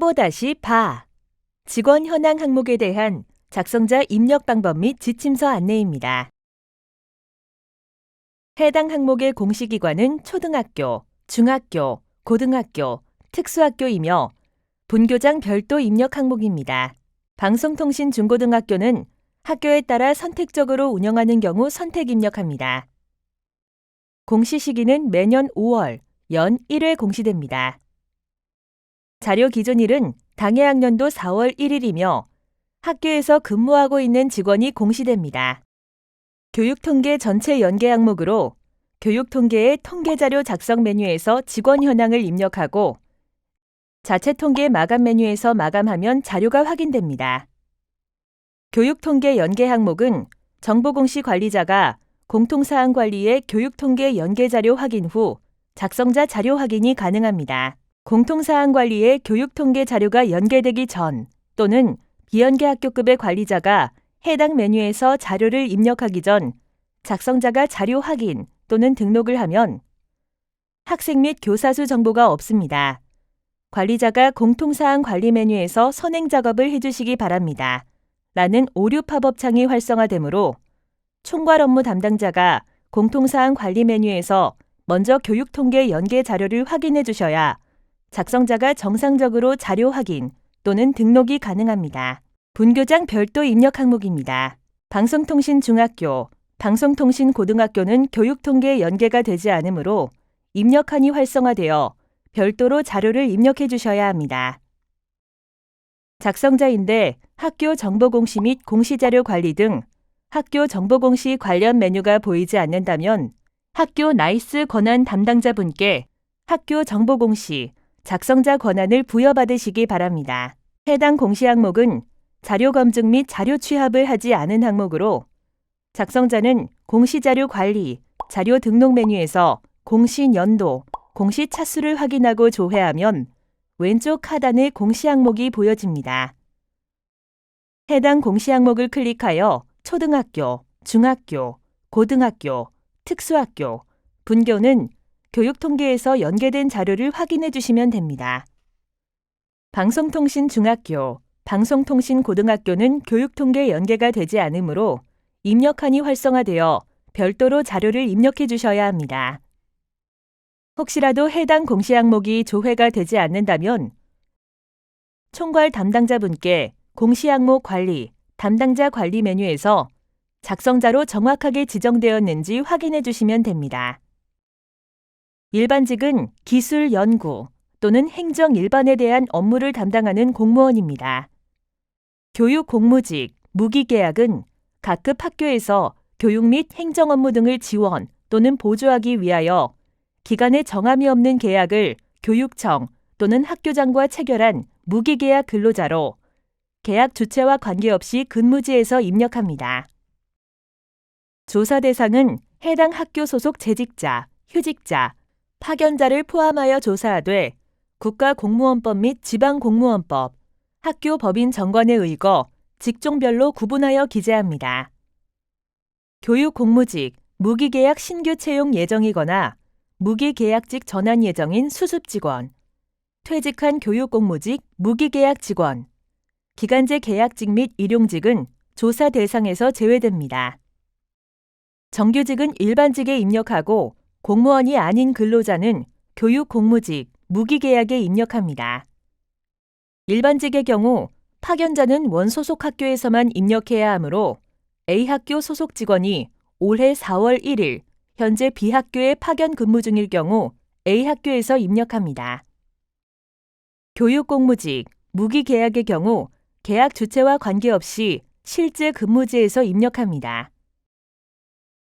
15-바 직원 현황 항목에 대한 작성자 입력 방법 및 지침서 안내입니다. 해당 항목의 공시기관은 초등학교, 중학교, 고등학교, 특수학교이며 분교장 별도 입력 항목입니다. 방송통신 중고등학교는 학교에 따라 선택적으로 운영하는 경우 선택 입력합니다. 공시 시기는 매년 5월, 연 1회 공시됩니다. 자료 기존일은 당해 학년도 4월 1일이며 학교에서 근무하고 있는 직원이 공시됩니다. 교육통계 전체 연계 항목으로 교육통계의 통계자료 작성 메뉴에서 직원 현황을 입력하고 자체 통계 마감 메뉴에서 마감하면 자료가 확인됩니다. 교육통계 연계 항목은 정보공시 관리자가 공통사항 관리의 교육통계 연계 자료 확인 후 작성자 자료 확인이 가능합니다. 공통사항 관리의 교육통계 자료가 연계되기 전 또는 비연계 학교급의 관리자가 해당 메뉴에서 자료를 입력하기 전 작성자가 자료 확인 또는 등록을 하면 학생 및 교사 수 정보가 없습니다. 관리자가 공통사항 관리 메뉴에서 선행 작업을 해주시기 바랍니다. 라는 오류 팝업 창이 활성화되므로 총괄 업무 담당자가 공통사항 관리 메뉴에서 먼저 교육통계 연계 자료를 확인해 주셔야 작성자가 정상적으로 자료 확인 또는 등록이 가능합니다. 분교장 별도 입력 항목입니다. 방송통신 중학교, 방송통신 고등학교는 교육통계 연계가 되지 않으므로 입력한이 활성화되어 별도로 자료를 입력해 주셔야 합니다. 작성자인데 학교 정보공시 및 공시자료 관리 등 학교 정보공시 관련 메뉴가 보이지 않는다면 학교 나이스 권한 담당자분께 학교 정보공시 작성자 권한을 부여받으시기 바랍니다. 해당 공시 항목은 자료 검증 및 자료 취합을 하지 않은 항목으로 작성자는 공시자료 관리, 자료 등록 메뉴에서 공시 연도, 공시 차수를 확인하고 조회하면 왼쪽 하단에 공시 항목이 보여집니다. 해당 공시 항목을 클릭하여 초등학교, 중학교, 고등학교, 특수학교, 분교는 교육통계에서 연계된 자료를 확인해 주시면 됩니다. 방송통신 중학교, 방송통신 고등학교는 교육통계 연계가 되지 않으므로 입력한이 활성화되어 별도로 자료를 입력해 주셔야 합니다. 혹시라도 해당 공시 항목이 조회가 되지 않는다면 총괄 담당자분께 공시 항목 관리, 담당자 관리 메뉴에서 작성자로 정확하게 지정되었는지 확인해 주시면 됩니다. 일반직은 기술 연구 또는 행정 일반에 대한 업무를 담당하는 공무원입니다. 교육 공무직, 무기계약은 각급 학교에서 교육 및 행정 업무 등을 지원 또는 보조하기 위하여 기간에 정함이 없는 계약을 교육청 또는 학교장과 체결한 무기계약 근로자로 계약 주체와 관계없이 근무지에서 입력합니다. 조사 대상은 해당 학교 소속 재직자, 휴직자, 파견자를 포함하여 조사하되 국가공무원법 및 지방공무원법, 학교 법인 정관에 의거 직종별로 구분하여 기재합니다. 교육 공무직, 무기계약 신규 채용 예정이거나 무기계약직 전환 예정인 수습 직원, 퇴직한 교육 공무직, 무기계약 직원, 기간제 계약직 및 일용직은 조사 대상에서 제외됩니다. 정규직은 일반직에 입력하고 공무원이 아닌 근로자는 교육 공무직, 무기계약에 입력합니다. 일반직의 경우 파견자는 원소속 학교에서만 입력해야 하므로 A학교 소속 직원이 올해 4월 1일 현재 B학교에 파견 근무 중일 경우 A학교에서 입력합니다. 교육 공무직, 무기계약의 경우 계약 주체와 관계없이 실제 근무지에서 입력합니다.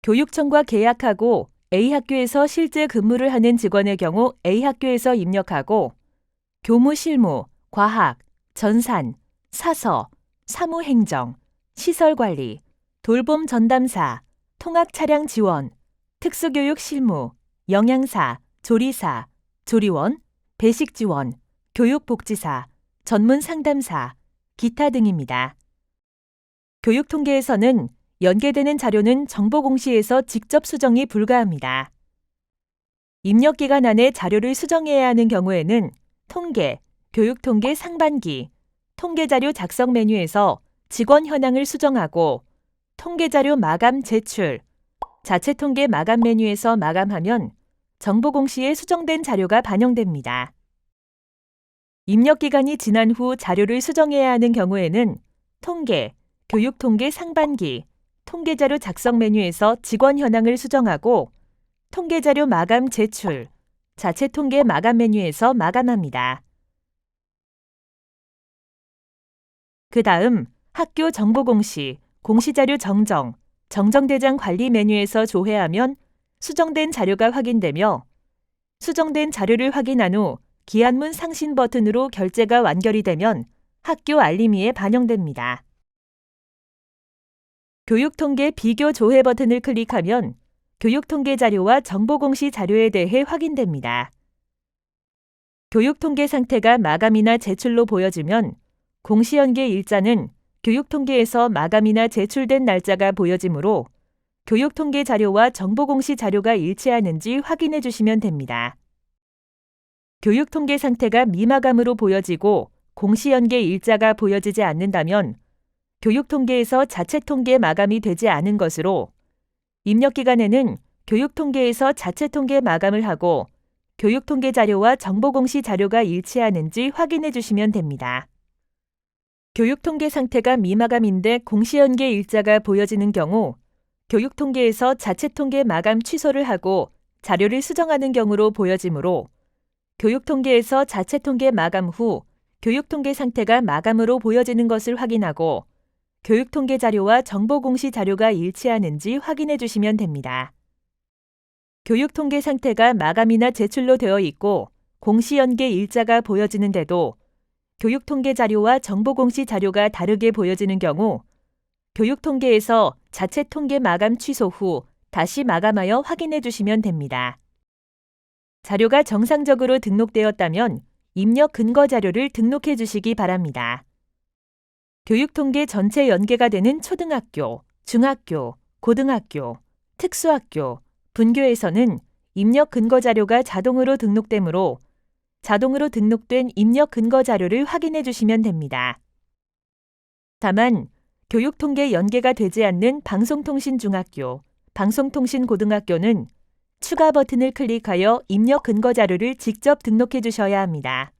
교육청과 계약하고 A학교에서 실제 근무를 하는 직원의 경우 A학교에서 입력하고 교무 실무, 과학, 전산, 사서, 사무 행정, 시설 관리, 돌봄 전담사, 통학 차량 지원, 특수교육 실무, 영양사, 조리사, 조리원, 배식 지원, 교육복지사, 전문 상담사, 기타 등입니다. 교육통계에서는 연계되는 자료는 정보 공시에서 직접 수정이 불가합니다. 입력 기간 안에 자료를 수정해야 하는 경우에는 통계, 교육통계 상반기 통계자료 작성 메뉴에서 직원 현황을 수정하고 통계자료 마감 제출, 자체 통계 마감 메뉴에서 마감하면 정보 공시에 수정된 자료가 반영됩니다. 입력 기간이 지난 후 자료를 수정해야 하는 경우에는 통계, 교육 통계 상반기, 통계자료 작성 메뉴에서 직원 현황을 수정하고 통계자료 마감 제출, 자체 통계 마감 메뉴에서 마감합니다. 그 다음 학교 정보 공시, 공시자료 정정, 정정대장 관리 메뉴에서 조회하면 수정된 자료가 확인되며 수정된 자료를 확인한 후 기한문 상신 버튼으로 결제가 완결이 되면 학교 알림이에 반영됩니다. 교육통계 비교 조회 버튼을 클릭하면 교육통계 자료와 정보공시 자료에 대해 확인됩니다. 교육통계 상태가 마감이나 제출로 보여지면 공시연계 일자는 교육통계에서 마감이나 제출된 날짜가 보여지므로 교육통계 자료와 정보공시 자료가 일치하는지 확인해 주시면 됩니다. 교육통계 상태가 미마감으로 보여지고 공시연계 일자가 보여지지 않는다면 교육 통계에서 자체 통계 마감이 되지 않은 것으로 입력 기간에는 교육 통계에서 자체 통계 마감을 하고 교육 통계 자료와 정보 공시 자료가 일치하는지 확인해 주시면 됩니다. 교육 통계 상태가 미마감인데 공시 연계 일자가 보여지는 경우 교육 통계에서 자체 통계 마감 취소를 하고 자료를 수정하는 경우로 보여지므로 교육 통계에서 자체 통계 마감 후 교육 통계 상태가 마감으로 보여지는 것을 확인하고 교육 통계 자료와 정보 공시 자료가 일치하는지 확인해 주시면 됩니다. 교육 통계 상태가 마감이나 제출로 되어 있고 공시 연계 일자가 보여지는데도 교육 통계 자료와 정보 공시 자료가 다르게 보여지는 경우 교육 통계에서 자체 통계 마감 취소 후 다시 마감하여 확인해 주시면 됩니다. 자료가 정상적으로 등록되었다면 입력 근거 자료를 등록해 주시기 바랍니다. 교육통계 전체 연계가 되는 초등학교, 중학교, 고등학교, 특수학교, 분교에서는 입력 근거 자료가 자동으로 등록되므로 자동으로 등록된 입력 근거 자료를 확인해 주시면 됩니다. 다만 교육통계 연계가 되지 않는 방송통신중학교, 방송통신고등학교는 추가 버튼을 클릭하여 입력 근거 자료를 직접 등록해 주셔야 합니다.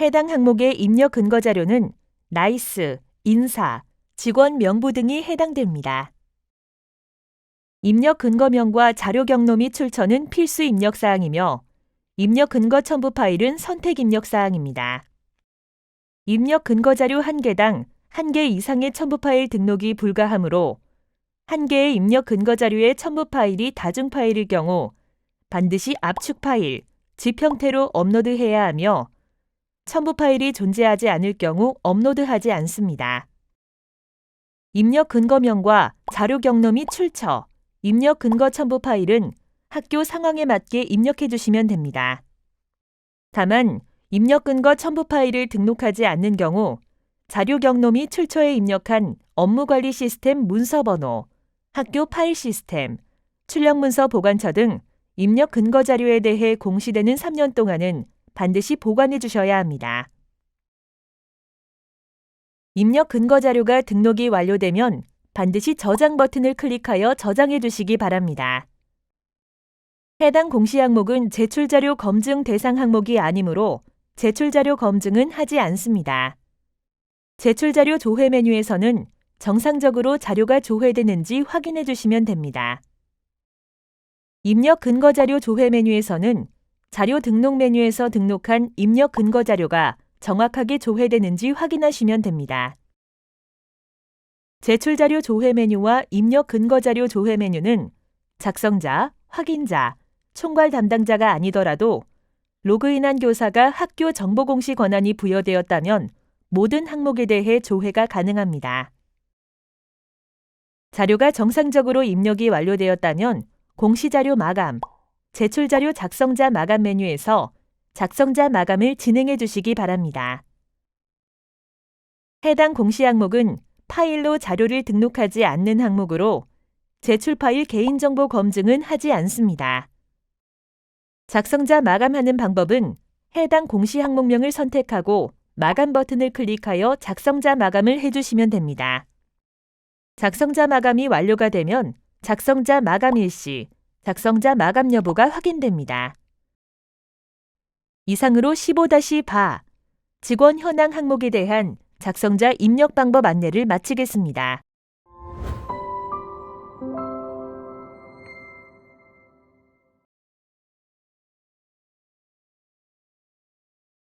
해당 항목의 입력 근거 자료는 나이스, 인사, 직원 명부 등이 해당됩니다. 입력 근거명과 자료 경로 및 출처는 필수 입력 사항이며 입력 근거 첨부 파일은 선택 입력 사항입니다. 입력 근거 자료 1개당 1개 이상의 첨부 파일 등록이 불가하므로 1개의 입력 근거 자료의 첨부 파일이 다중 파일일 경우 반드시 압축 파일, 형태로 업로드해야 하며 첨부 파일이 존재하지 않을 경우 업로드하지 않습니다. 입력 근거명과 자료 경로 및 출처, 입력 근거 첨부 파일은 학교 상황에 맞게 입력해 주시면 됩니다. 다만 입력 근거 첨부 파일을 등록하지 않는 경우 자료 경로 및 출처에 입력한 업무 관리 시스템 문서 번호, 학교 파일 시스템, 출력 문서 보관처 등 입력 근거 자료에 대해 공시되는 3년 동안은 반드시 보관해 주셔야 합니다. 입력 근거 자료가 등록이 완료되면 반드시 저장 버튼을 클릭하여 저장해 주시기 바랍니다. 해당 공시 항목은 제출 자료 검증 대상 항목이 아니므로 제출 자료 검증은 하지 않습니다. 제출 자료 조회 메뉴에서는 정상적으로 자료가 조회되는지 확인해 주시면 됩니다. 입력 근거 자료 조회 메뉴에서는 자료 등록 메뉴에서 등록한 입력 근거 자료가 정확하게 조회되는지 확인하시면 됩니다. 제출 자료 조회 메뉴와 입력 근거 자료 조회 메뉴는 작성자, 확인자, 총괄 담당자가 아니더라도 로그인한 교사가 학교 정보 공시 권한이 부여되었다면 모든 항목에 대해 조회가 가능합니다. 자료가 정상적으로 입력이 완료되었다면 공시자료 마감, 제출 자료 작성자 마감 메뉴에서 작성자 마감을 진행해 주시기 바랍니다. 해당 공시 항목은 파일로 자료를 등록하지 않는 항목으로 제출 파일 개인정보 검증은 하지 않습니다. 작성자 마감하는 방법은 해당 공시 항목명을 선택하고 마감 버튼을 클릭하여 작성자 마감을 해주시면 됩니다. 작성자 마감이 완료가 되면 작성자 마감 일시, 작성자 마감 여부가 확인됩니다. 이상으로 15-바 직원 현황 항목에 대한 작성자 입력 방법 안내를 마치겠습니다.